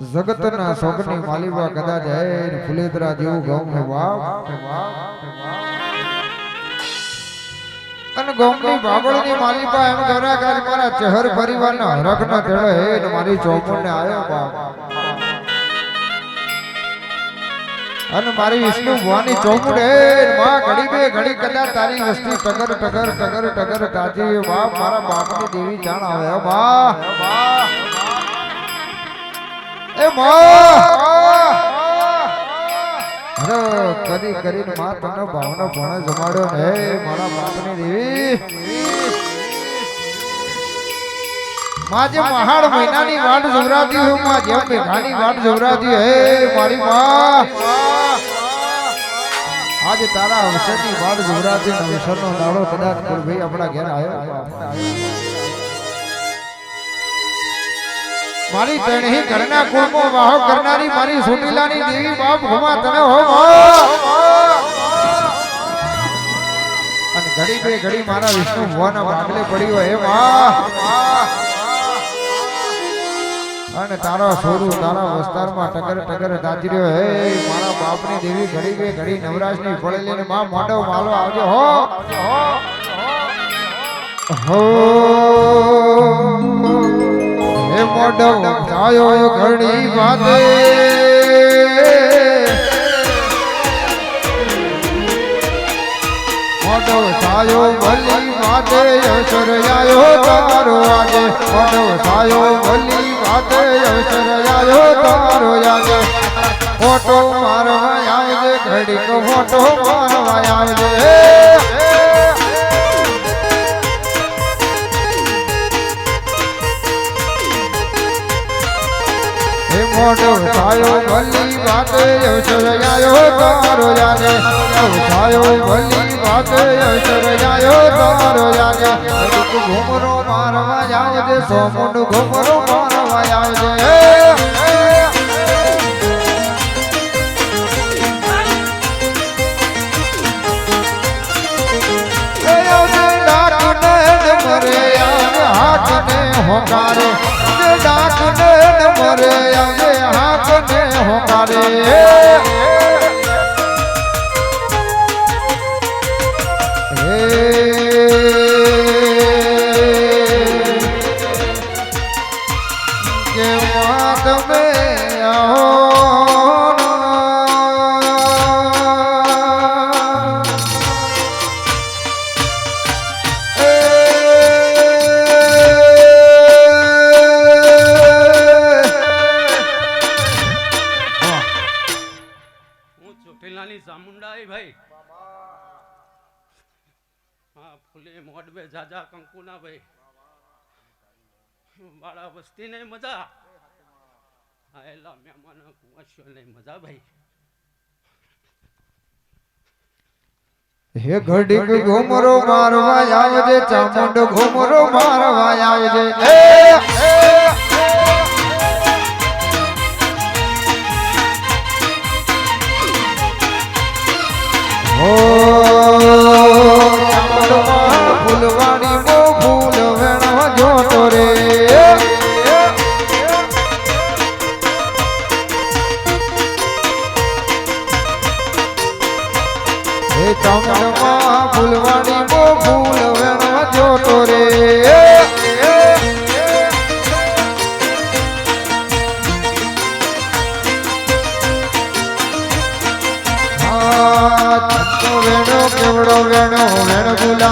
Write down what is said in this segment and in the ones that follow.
જગતના શોકની માલિબા કદાચ હે ફુલેદરા જેવું ગૌ ને વાવ. અને ગામની બાબળની માલિબા એમ ગરા ગાજ મારા ચહેર પરિવારના હરખના તેડે હે મારી ચોપડને આયો બાપ. અને મારી વિષ્ણુ ભવાની ચોપડ હે માં ઘડી બે ઘડી કદાચ તારી વસ્તી ટગર ટગર ટગર ટગર તાજી વાપ મારા બાપની દેવી જાણ આવે. બા. એ અરે, કરી કરીને માં તને ભાવનો ભણે જમાડ્યો ને. મારા બાપની દેવી. માં જે મહાડ મહિનાની વાટ જોરાતી હું માં જેમ મેઘાની વાટ જોરાતી હે મારી માં. આજે તારા અવસરની વાટ જોરાતી ને અવસરનો દાડો કદાચ ભાઈ આપણા ઘેર આવ્યો. મારી તણહી ઘરના કુળમો વાહો કરનારી મારી સુટીલાની દેવી બાપ ઘુમા તમે હો અને ઘડી બે ઘડી મારા વિષ્ણુ ભવાના બાગલે પડી હોય હે મા. અને તારા સોરું તારા વિસ્તારમાં ટગર ટગર દાજી રહ્યો હે. મારા બાપની દેવી ઘડી બે ઘડી નવરાજની ફળે લઈને મા મોઢો માલો આવજો હો. હો. મોઢો આયો ઘણી વાતે. મોઢો સાયો ભલી વાતે અવસર આયો ફોટો મારવા આવે ઘડીક ફોટો મારવા આવજે મોઢો સાયો ભલી વાતે અવસર આયો તારો આજે સાયો ભલી વાતે અવસર આયો તારો આજે ઘુમરો મારવા આવજે સોમુંડ ઘુમરો જાજા કંકુના ભાઈ. બાળા વસ્તી નહીં મજા આયેલા મહેમાન કુંવસ્યો નહીં મજા ભાઈ. હે ઘડીક ઘોમરો મારવા આવજે ચામુંડ ઘોમરો મારવા આવજે. એ, એ,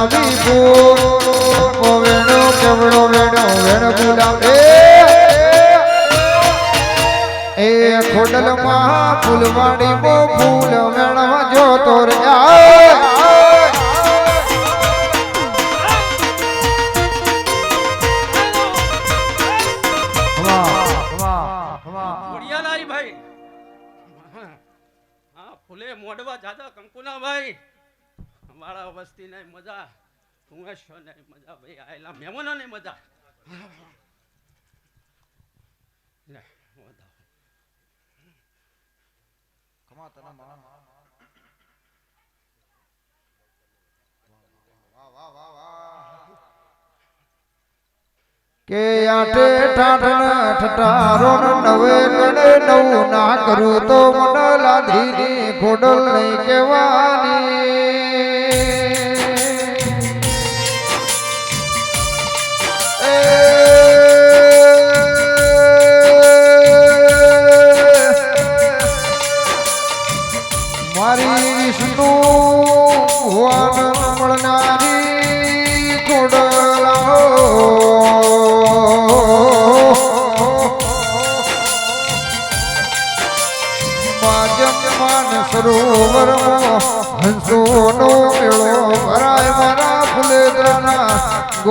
ગુલાબી ફૂલ ઓ વેણો કેવડો વેણો વેણ ગુલાબી એ ખોડલમાં ફૂલવાડી મો ફૂલ વેણો જોતો રે આય, આય. વાહ, વાહ, વાહ. ઘોડિયાલારી ભાઈ હા ફૂલે મોડવા જાદા ભાઈ બાળા વસ્તી નહીં મજા. મજા. ભાઈ આયેલા મહેમાનો નહીં મજા. લે વધાવો વાહ, વાહ, વાહ, વાહ. કે આઠે ઠાઠણ ઠઠારો ન નવે ગણે નવું ના કરું તો મન લાધીની ખોડલ નહીં કહેવાની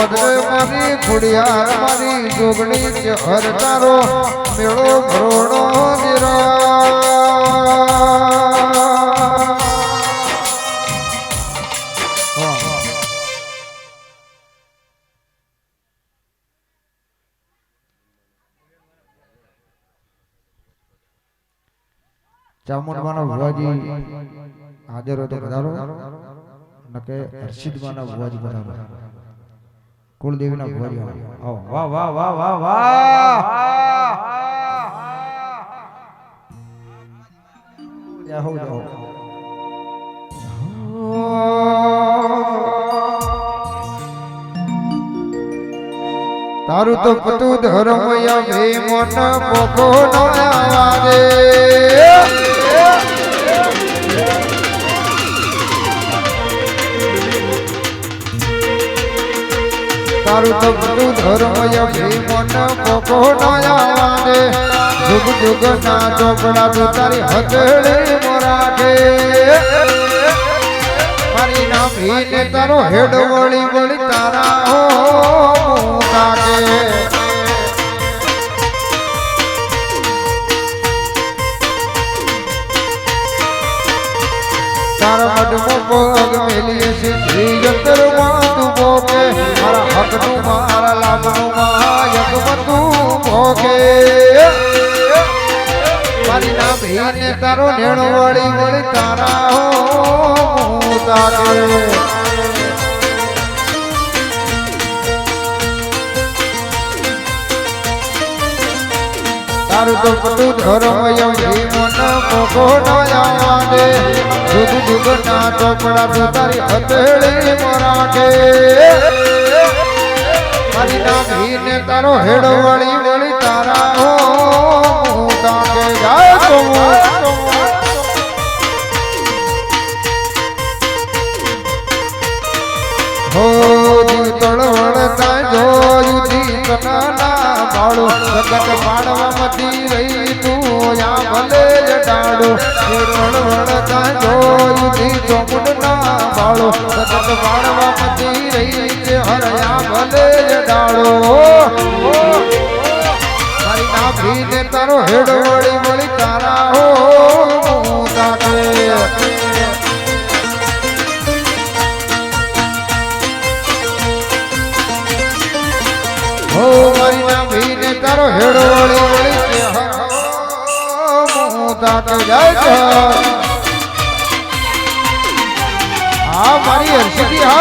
ગોદરે મારી ખોડિયાર, મારી જોગણી કે હર તારો મેળો ભરોણો નિરા ચામુંડમાના ભુવાજી હાજર હોય તો પધારો. નકે હર્ષિદમાના ભુવાજી પધારો. કુળદેવીના ભુવાજી આવો વાહ વાહ વાહ વાહ વાહ. જાહો જાહો તારું તો પતું ધર્મ વે મન પોકો ન આવારે તારું તો પતું ધર્મ વે મન પોકો ન આવારે જુગ જુગ ના ચોપડા તું તારી હથેળી મોરાઠે. મારી ના ભીને તારો હેડ વળી વળી તારા હો તાકે તારા મઢમો પગ મેલીએ છે જંતર માયક ભોગે મારી તારો તો તારી હથેળી મરાઠે મારી ના તારો હેડો વળી વળી તારા હો તાકે જાય તો હો જી તળવળતા જોયું જી કનાના બાળો જગત પાડવા મતી રહી તું યા ભલે જ ડાળો જી તળવળતા જોયું જી મુડના બાળો. જગત પાડવા મતી રહી હરયા ભલે. ડાળો મારી નાભીને તારો હેડ વળી વળી તારા હો હો મારી ના ભીને તારો હેડો વળી વળી હા મારી હર્ષદી હા.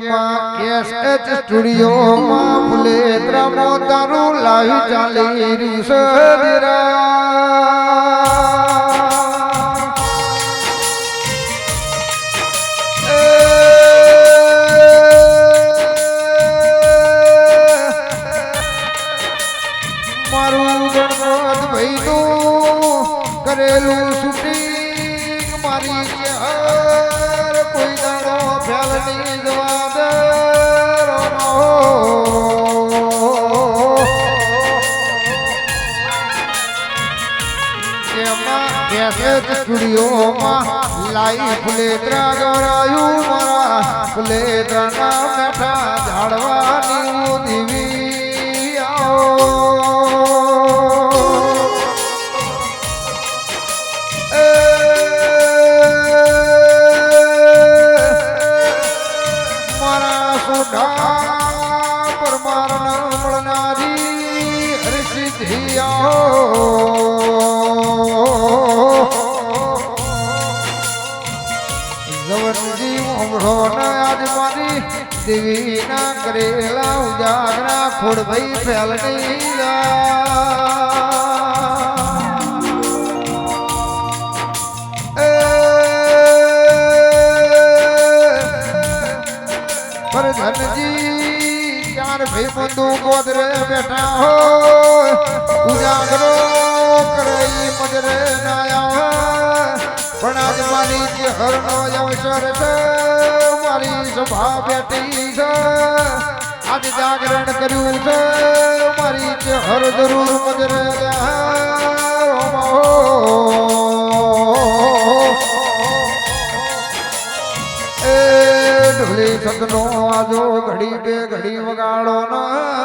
માં કેસ એચ સ્ટુડિયોમાં ફુલેત્રામો તારું લાવી ચાલી રી છે એમાં કેસેટ સ્ટુડિયોમાં લાઈ ફુલેત્રા ઝાડવાની દેવી ખોડભાઈ ફેલનૈયા પર ધનજી ચાર ભાઈ બંધુ ગોદરે બેઠા હો. ઉજાગરો કરઈ મજરે નાયા પણ આજ મારી જે હરનો અવસર છે, મારી સભા બેઠી છે. આજ જાગરણ કર્યું છે. મારી જે હર જરૂર મજરે એ ઢોલી સગનો આજો ઘડી બે ઘડી વગાડો નારો